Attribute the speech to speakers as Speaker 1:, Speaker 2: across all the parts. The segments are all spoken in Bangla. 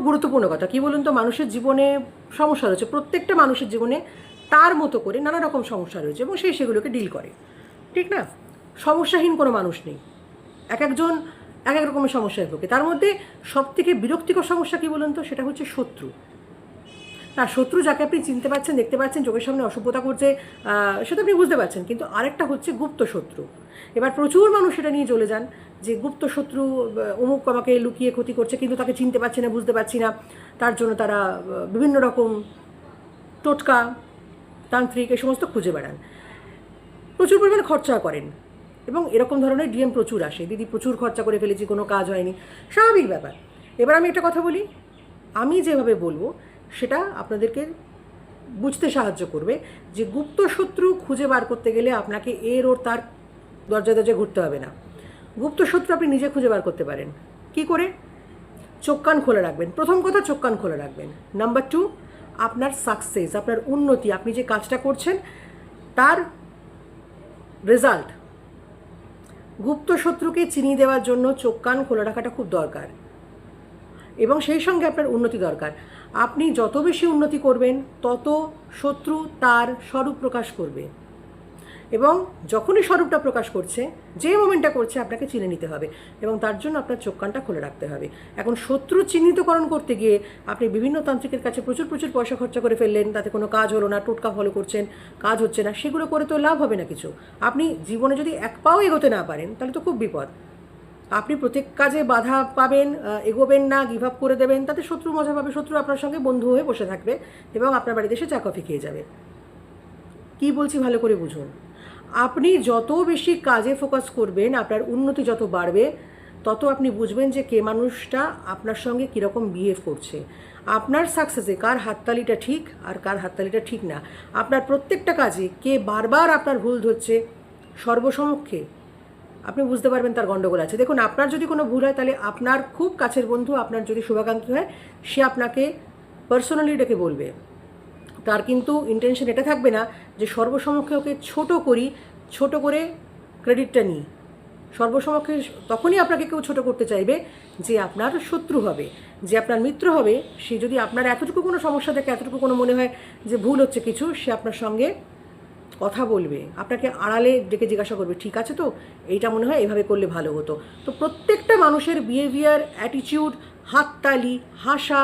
Speaker 1: গুরুত্বপূর্ণ কথা। কী বলুন তো? মানুষের জীবনে সমস্যা রয়েছে। প্রত্যেকটা মানুষের জীবনে তার মতো করে নানা রকম সমস্যা রয়েছে এবং সে সেগুলোকে ডিল করে। ঠিক না? সমস্যাহীন কোনো মানুষ নেই। এক একজন এক এক রকমের সমস্যায় ভোগে। তার মধ্যে সবথেকে বিরক্তিকর সমস্যা কী বলুন তো? সেটা হচ্ছে শত্রু। না শত্রু যাকে আপনি চিনতে পারছেন দেখতে পাচ্ছেন, চোখের সামনে অসভ্যতা করছে সেটা আপনি বুঝতে পারছেন। কিন্তু আরেকটা হচ্ছে গুপ্ত শত্রু। এবার প্রচুর মানুষ সেটা নিয়ে চলে যান যে গুপ্ত শত্রু অমুক আমাকে লুকিয়ে ক্ষতি করছে কিন্তু তাকে চিনতে পারছি না, বুঝতে পারছি না। তার জন্য তারা বিভিন্ন রকম টোটকা, তান্ত্রিক এই সমস্ত খুঁজে বেড়ান। প্রচুর পরিমাণে খরচা করেন এবং এরকম ধরনের ডিএম প্রচুর আসে। দিদি, প্রচুর খরচা করে ফেলেছি, কোনো কাজ হয়নি। স্বাভাবিক ব্যাপার। এবার আমি একটা কথা বলি। আমি যেভাবে বলব সেটা আপনাদেরকে বুঝতে সাহায্য করবে যে গুপ্ত শত্রু খুঁজে বার করতে গেলে আপনাকে এর ওর তার দরজা দরজা ঘুরতে হবে না। গুপ্ত শত্রু আপনি নিজে খুঁজে বার করতে পারেন। কি করে? চোখ কান খোলা রাখবেন। প্রথম কথা চোখ কান খোলা রাখবেন। নাম্বার টু আপনার সাকসেস আপনার উন্নতি, আপনি যে কাজটা করছেন, তার রেজাল্ট গুপ্ত শত্রুকে চিনিয়ে দেওয়ার জন্য চোখ কান খোলা রাখাটা খুব দরকার। এবং সেই সঙ্গে আপনার উন্নতি দরকার। আপনি যত বেশি উন্নতি করবেন, তত শত্রু তার স্বরূপ প্রকাশ করবে। এবং যখনই স্বরূপটা প্রকাশ করছে, যে মোমেন্টটা করছে, আপনাকে চিনে নিতে হবে এবং তার জন্য আপনার চোখ কানটা খুলে রাখতে হবে। এখন শত্রু চিহ্নিতকরণ করতে গিয়ে আপনি বিভিন্ন তান্ত্রিকের কাছে প্রচুর প্রচুর পয়সা খরচা করে ফেললেন, তাতে কোনো কাজ হলো না, টোটকা ফলো করছেন, কাজ হচ্ছে না, সেগুলো করে তো লাভ হবে না কিছু। আপনি জীবনে যদি এক পাও এগোতে না পারেন, তাহলে তো খুব বিপদ। আপনি প্রত্যেক কাজে বাধা পাবেন এগোবেন না গিভ আপ করে দেবেন, তাতে শত্রু মজা পাবে, শত্রু আপনার সঙ্গে বন্ধু হয়ে বসে থাকবে এবং আপনার বাড়িতে এসে চা কফি খেয়ে যাবে। কি বলছি ভালো করে বুঝুন। আপনি যত বেশি কাজে ফোকাস করবেন, আপনার উন্নতি যত বাড়বে, তত আপনি বুঝবেন যে কে মানুষটা আপনার সঙ্গে কীরকম বিহেভ করছে। আপনার সাকসেসে কার হাততালিটা ঠিক আর কার হাততালিটা ঠিক না। আপনার প্রত্যেকটা কাজে কে বারবার আপনার ভুল ধরছে, সর্বসমক্ষে আপনি বুঝতে পারবেন তার গণ্ডগোল আছে। দেখুন, আপনার যদি কোনো ভুল হয়, তাহলে আপনার খুব কাছের বন্ধু, আপনার যদি শুভাকাঙ্ক্ষী হয়, সে আপনাকে পার্সোনালি ডেকে বলবে। তার কিন্তু ইন্টেনশন এটা থাকবে না যে সর্বসমক্ষে ওকে ছোটো করি, ছোট করে ক্রেডিটটা নিই। সর্বসমক্ষে তখনই আপনাকে কেউ ছোট করতে চাইবে যে আপনার শত্রু হবে, যে আপনার মিত্র হবে। সে যদি আপনার এতটুকু কোনো সমস্যা থাকে, এতটুকু কোনো মনে হয় যে ভুল হচ্ছে কিছু, সে আপনার সঙ্গে কথা বলবে, আপনাকে আড়ালে ডেকে জিজ্ঞাসা করবে, ঠিক আছে তো? এইটা মনে হয় এভাবে করলে ভালো হতো। তো প্রত্যেকটা মানুষের বিহেভিয়ার অ্যাটিটিউড হাততালি হাসা,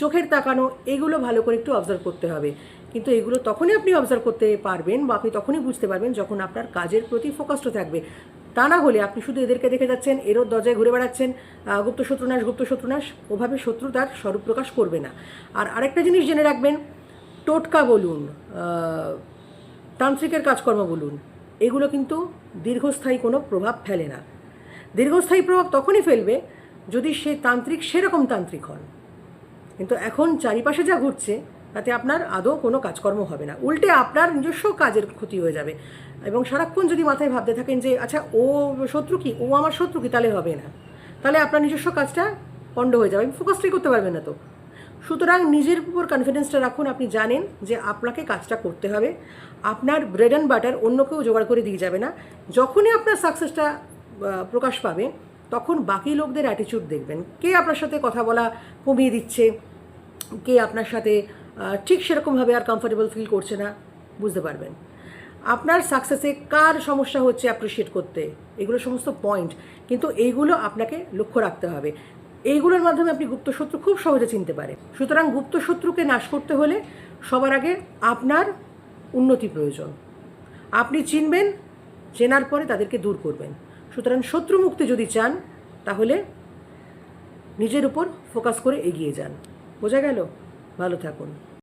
Speaker 1: চোখের তাকানো, এগুলো ভালো করে একটু অবজার্ভ করতে হবে। কিন্তু এগুলো তখনই আপনি অবজার্ভ করতে পারবেন বা আপনি তখনই বুঝতে পারবেন যখন আপনার কাজের প্রতি ফোকাসটা থাকবে। তা না হলে আপনি শুধু এদেরকে দেখে যাচ্ছেন, এরও দরজায় ঘুরে বেড়াচ্ছেন গুপ্ত শত্রুনাশ গুপ্ত শত্রুনাশ, ওভাবে শত্রু তার স্বরূপ প্রকাশ করবে না। আর আরেকটা জিনিস জেনে রাখবেন, টোটকা বলুন তান্ত্রিকের কাজকর্ম বলুন, এগুলো কিন্তু দীর্ঘস্থায়ী কোনো প্রভাব ফেলে না। দীর্ঘস্থায়ী প্রভাব তখনই ফেলবে যদি সে তান্ত্রিক সেরকম তান্ত্রিক হন। কিন্তু এখন চারিপাশে যা ঘুরছে তাতে আপনার আদৌ কোনো কাজকর্ম হবে না। উল্টে আপনার নিজস্ব কাজের ক্ষতি হয়ে যাবে। এবং সারাক্ষণ যদি মাথায় ভাবতে থাকেন যে আচ্ছা ও শত্রু কি? ও আমার শত্রু কি? তাহলে হবে না। তাহলে আপনার নিজস্ব কাজটা পণ্ড হয়ে যাবে। ফোকাসটাই করতে পারবেন না তো। সুতরাং নিজের উপর কনফিডেন্সটা রাখুন, আপনি জানেন যে আপনাকে কাজটা করতে হবে। আপনার ব্রেড অ্যান্ড বাটার অন্য কেউ জোগাড় করে দিয়ে যাবে না। যখনই আপনার সাকসেসটা প্রকাশ পাবে, তখন বাকি লোকদের অ্যাটিটিউড দেখবেন। কে আপনার সাথে কথা বলা কমিয়ে দিচ্ছে? কে আপনার সাথে ঠিক সেরকমভাবে আর কমফোর্টেবল ফিল করছে না? বুঝতে পারবেন। আপনার সাকসেসে কার সমস্যা হচ্ছে অ্যাপ্রিসিয়েট করতে? এগুলো সমস্ত পয়েন্ট কিন্তু এইগুলো আপনাকে লক্ষ্য রাখতে হবে। এইগুলোর মাধ্যমে আপনি গুপ্ত শত্রু খুব সহজে চিনতে পারে সুতরাং গুপ্তশত্রুকে নাশ করতে হলে সবার আগে আপনার উন্নতি প্রয়োজন। আপনি চিনবেন, চেনার পরে তাদেরকে দূর করবেন। সুতরাং শত্রু মুক্তি যদি চান, তাহলে নিজের উপর ফোকাস করে এগিয়ে যান। বোঝা গেল? ভালো থাকুন।